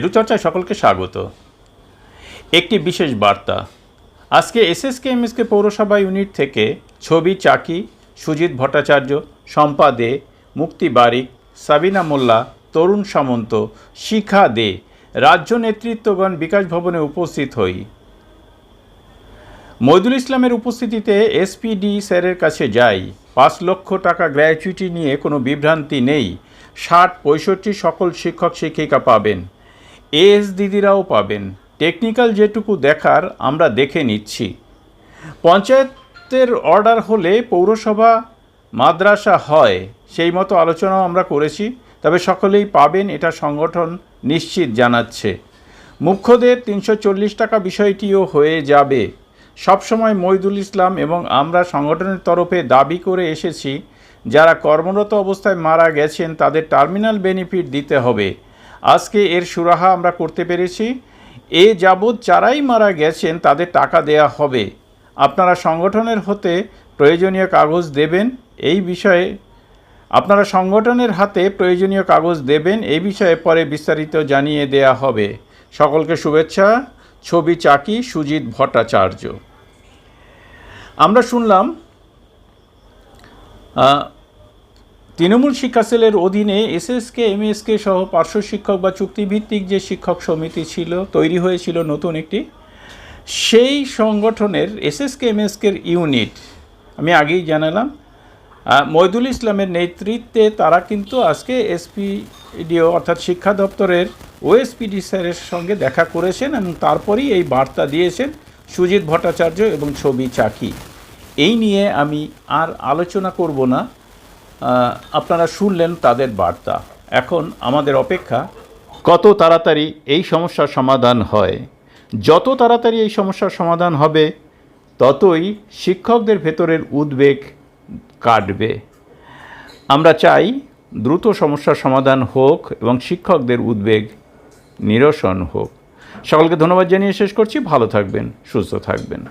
এরুচর্চায় সকলকে স্বাগত। একটি বিশেষ বার্তা। আজকে এসএসকে এমএসকে পৌরসভা ইউনিট থেকে ছবি চাকি, সুজিত ভট্টাচার্য, শম্পা দে, মুক্তি বারিক, সাবিনা মোল্লা, তরুণ সামন্ত, শিখা দে, রাজ্য নেতৃত্বগণ বিকাশ ভবনে উপস্থিত হই। মইদুল ইসলামের উপস্থিতিতে এসপিডি স্যারের কাছে যাই। পাঁচ লক্ষ টাকা গ্র্যাচুইটি নিয়ে কোনো বিভ্রান্তি নেই। ষাট, পঁয়ষট্টি সকল শিক্ষক শিক্ষিকা পাবেন। এএস দিদিরাও পাবেন। টেকনিক্যাল যেটুকু দেখার আমরা দেখে নিচ্ছি। পঞ্চায়েতের অর্ডার হলে পৌরসভা, মাদ্রাসা হয়, সেই মতো আলোচনাও আমরা করেছি, তবে সকলেই পাবেন, এটা সংগঠন নিশ্চিত জানাচ্ছে। মুখ্যদের তিনশো চল্লিশ টাকা বিষয়টিও হয়ে যাবে। সবসময় মইদুল ইসলাম এবং আমরা সংগঠনের তরফে দাবি করে এসেছি, যারা কর্মরত অবস্থায় মারা গেছেন, তাদের টার্মিনাল বেনিফিট দিতে হবে। আজকে এর সুরাহা আমরা করতে পেরেছি। এ যাবৎ যারাই মারা গেছেন, তাদের টাকা দেয়া হবে। আপনারা সংগঠনের হতে প্রয়োজনীয় কাগজ দেবেন, এই বিষয়ে আপনারা সংগঠনের হাতে প্রয়োজনীয় কাগজ দেবেন, এই বিষয়ে পরে বিস্তারিত জানিয়ে দেয়া হবে। সকলকে শুভেচ্ছা। ছবি চাকি, সুজিত ভট্টাচার্য। আমরা শুনলাম তৃণমূল শিক্ষা সেলের অধীনে এসএসকে এমএসকে সহ পার্শ্ব শিক্ষক বা চুক্তিভিত্তিক যে শিক্ষক সমিতি ছিল তৈরি হয়েছিল নতুন একটি সেই সংগঠনের এস এস কে এসএসকে এমএসকের ইউনিট আমি আগেই জানালাম আহ, মইদুল ইসলামের নেতৃত্বে তারা কিন্তু আজকে এসপিডিও অর্থাৎ শিক্ষা দপ্তরের ওএসপিডি স্যারের সঙ্গে দেখা করেছেন এবং তারপরেই এই বার্তা দিয়েছেন সুজিত ভট্টাচার্য এবং ছবি চাকি। এই নিয়ে আমি আর আলোচনা করব না। আপনারা শুনলেন তাদের বার্তা। এখন আমাদের অপেক্ষা, কত তাড়াতাড়ি এই সমস্যার সমাধান হয়। যত তাড়াতাড়ি এই সমস্যার সমাধান হবে, ততই শিক্ষকদের ভেতরের উদ্বেগ কাটবে। আমরা চাই দ্রুত সমস্যার সমাধান হোক এবং শিক্ষকদের উদ্বেগ নিরসন হোক। সকলকে ধন্যবাদ জানিয়ে শেষ করছি। ভালো থাকবেন, সুস্থ থাকবেন।